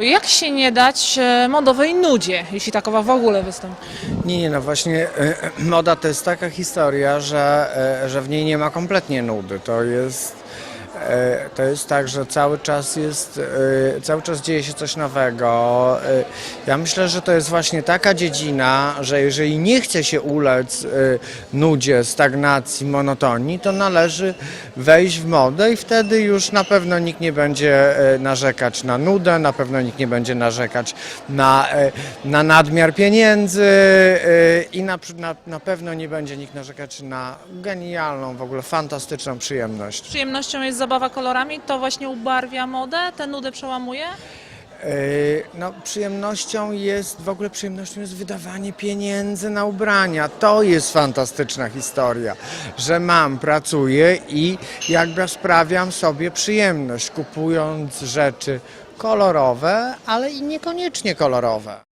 Jak się nie dać e, modowej nudzie, jeśli takowa w ogóle wystąpi? Nie, nie, no właśnie e, moda to jest taka historia, że, e, że w niej nie ma kompletnie nudy. To jest, e, to jest tak, że cały czas jest, e, cały czas dzieje się coś nowego. E, Ja myślę, że to jest właśnie taka dziedzina, że jeżeli nie chce się ulec e, nudzie, stagnacji, monotonii, to należy wejść w modę i wtedy już na pewno nikt nie będzie e, narzekać na nudę, na pewno nikt nie będzie narzekać na, e, na nadmiar pieniędzy e, i na, na, na pewno nie będzie nikt narzekać na genialną, w ogóle fantastyczną przyjemność. Przyjemnością jest zabawa kolorami, to właśnie ubarwia modę, tę nudę przełamuje? E, No, przyjemnością jest, w ogóle przyjemnością jest wydawanie pieniędzy na ubrania. To jest fantastyczna historia, że mam, pracuję i jakby sprawiam sobie przyjemność, kupując rzeczy kolorowe, ale i niekoniecznie kolorowe.